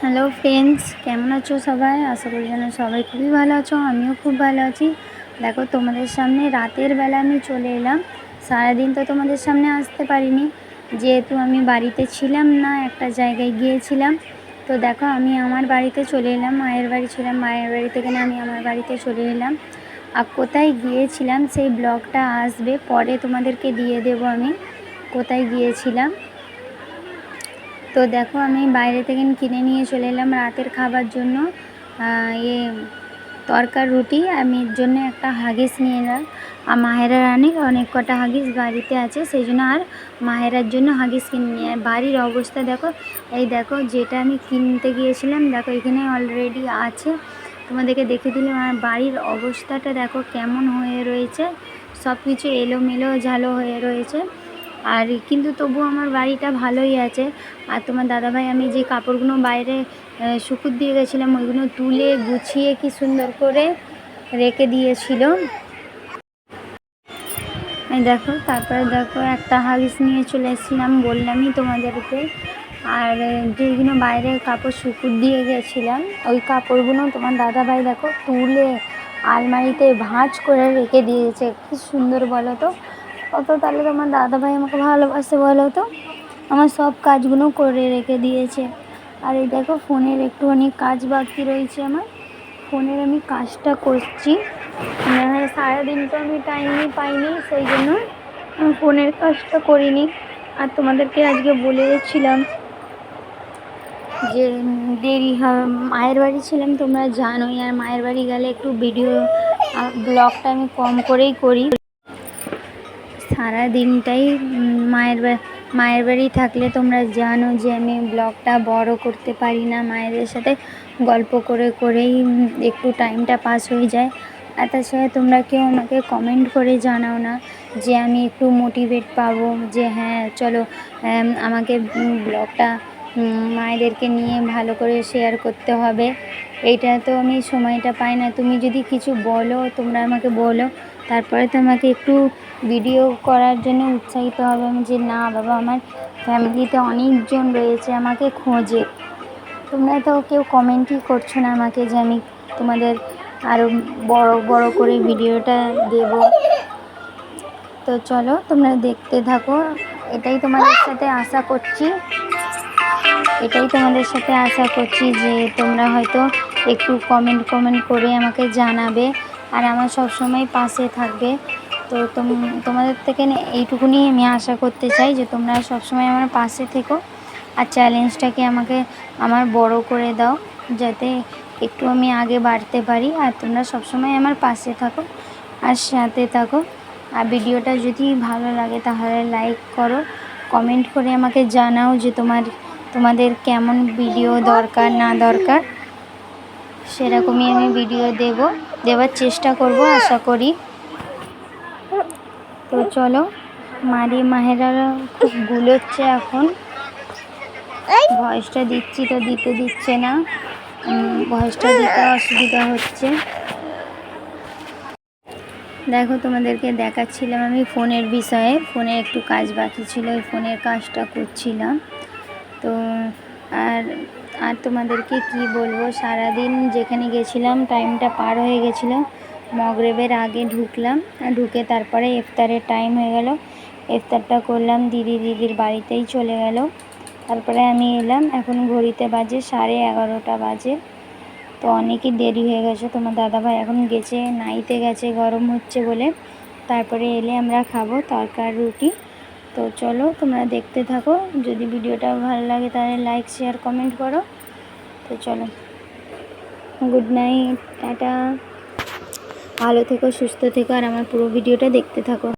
Hello friends কেমন আছো সবাই? আশা করি যেন সবাই খুবই ভালো আছো, আমিও খুব ভালো আছি। দেখো, তোমাদের সামনে রাতের বেলা আমি চলে এলাম। সারাদিন তো তোমাদের সামনে আসতে পারিনি। যেহেতু আমি বাড়িতে ছিলাম না, একটা জায়গায় গিয়েছিলাম। তো দেখো, আমি আমার বাড়িতে চলে এলাম, মায়ের বাড়ি ছিলাম। মায়ের বাড়ি থেকে না আমি আমার বাড়িতে চলে এলাম। আর কোথায় গিয়েছিলাম, সেই ব্লগটা আসবে, পরে তোমাদেরকে দিয়ে দেব আমি। কোথায় গিয়েছিলাম? তো দেখো, আমি বাইরে থেকে কিনে নিয়ে চলে এলাম রাতের খাবার জন্য। ইয়ে তরকার রুটি। আমি জন্য একটা হাগিস নিয়ে এলাম। আর মাহেরা রানীর অনেক কটা হাগিস বাড়িতে আছে, সেই জন্য আর মাহেরার জন্য হাগিস কিনে নিয়ে আর বাড়ির অবস্থা দেখো, এই দেখো, যেটা আমি কিনতে গিয়েছিলাম, দেখো, এখানে অলরেডি আছে। তোমাদেরকে দেখে দিলাম, আর বাড়ির অবস্থাটা দেখো কেমন হয়ে রয়েছে। সব কিছু এলোমেলো ঝালো হয়ে রয়েছে। আর কিন্তু তবু আমার বাড়িটা ভালোই আছে। আর তোমার দাদাভাই, আমি যে কাপড়গুলো বাইরে শুকুর দিয়ে গেছিলাম, ওইগুলো তুলে গুছিয়ে কি সুন্দর করে রেখে দিয়েছিল। দেখো, তারপরে দেখো, একটা হাগিস নিয়ে চলে এসেছিলাম বললামই তোমাদেরকে আর যেগুলো বাইরে কাপড় শুকুর দিয়ে গেছিলাম, ওই কাপড়গুলো তোমার দাদাভাই দেখো, তুলে আলমারিতে ভাঁজ করে রেখে দিয়েছে। কি সুন্দর বলো তো? কত তাহলে তোমার দাদাভাই আমাকে ভালোবাসে বলো তো? আমার সব কাজগুলো করে রেখে দিয়েছে। আর এই দেখো, ফোনের একটুখানি কাজ বাকি রয়েছে আমার। ফোনের আমি কাজটা করছি। সারাদিন তো আমি টাইমই পাইনি, সেই জন্য আমি ফোনের কাজটা করিনি। আর তোমাদেরকে আজকে বলেছিলাম যে দেরি মায়ের বাড়ি ছিলাম, তোমরা জানোই। আর মায়ের বাড়ি গেলে একটু ভিডিও ব্লগটা আমি কম করেই করি। সারা দিনটাই মায়ের মায়ের বাড়ি থাকলে তোমরা জানো যে আমি ব্লগটা বড় করতে পারি না। মায়েদের সাথে গল্প করে করেই একটু টাইমটা পাস হয়ে যায়। আর তাছাড়া তোমরা কেউ আমাকে কমেন্ট করে জানাও না যে আমি একটু মোটিভেট পাবো, যে হ্যাঁ চলো আমাকে ব্লগটা মায়েদেরকে নিয়ে ভালো করে শেয়ার করতে হবে। এইটা তো আমি সময়টা পাই না। তুমি যদি কিছু বলো, তোমরা আমাকে বলো। তারপরে তো আমাকে একটু ভিডিও করার জন্য উৎসাহিত হবে আমি যে, না বাবা, আমার ফ্যামিলিতে অনেকজন রয়েছে আমাকে খোঁজে। তোমরা তো কেউ কমেন্টই করছ না আমাকে যে, আমি তোমাদের আরও বড় বড় করে ভিডিওটা দেব। তো চলো, তোমরা দেখতে থাকো। এটাই তোমাদের সাথে আশা করছি। এটাই তোমাদের সাথে আশা করছি যে, তোমরা হয়তো একটু কমেন্ট কমেন্ট করে আমাকে জানাবে। আর আমার সব সময় পাশে থাকবে। তো তোম, তোমাদের থেকে এইটুকুনি আমি আশা করতে চাই যে তোমরা সবসময় আমার পাশে থেকো। আর চ্যালেঞ্জটাকে আমাকে, আমার বড় করে দাও, যাতে একটু আমি আগে বাড়তে পারি। আর তোমরা সবসময় আমার পাশে থাকো আর সাথে থাকো। আর ভিডিওটা যদি ভালো লাগে তাহলে লাইক করো, কমেন্ট করে আমাকে জানাও যে তোমার, তোমাদের কেমন ভিডিও দরকার, না দরকার। সেরকমই আমি ভিডিও দেব। দেওয়ার চেষ্টা করব আশা করি। তো চলো মারি মাহেরারা খুব গুলোচ্ছে এখন। ভয়েসটা দিচ্ছি তো দিতে দিচ্ছে না। ভয়েসটা দিতে অসুবিধা হচ্ছে। দেখো তোমাদেরকে দেখাচ্ছিলাম আমি ফোনের বিষয়ে। ফোনে একটু কাজ বাকি ছিল ওই ফোনের কাজটা করছিলাম। তো আর আর তোমাদেরকে কি বলব? সারাদিন যেখানে গেছিলাম টাইমটা পার হয়ে গেছিল। মগরেবের আগে ঢুকলাম, ঢুকে তারপরে ইফতারের টাইম হয়ে গেল। ইফতারটা করলাম, দিদি দিদির বাড়িতেই চলে গেল। তারপরে আমি এলাম, এখন ঘড়িতে বাজে সাড়ে এগারোটা বাজে। তো অনেকই দেরি হয়ে গেছে। তোমার দাদাভাই এখন গেছে, নাইতে গেছে, গরম হচ্ছে বলে। তারপরে এলে আমরা খাব তরকার রুটি। তো চলো তোমরা দেখতে থাকো। যদি ভিডিওটা ভালো লাগে তাহলে লাইক শেয়ার কমেন্ট করো। তো চলো। Good night tata. ভালো থেকো, সুস্থ থেকো, আর আমার পুরো ভিডিওটা দেখতে থাকো।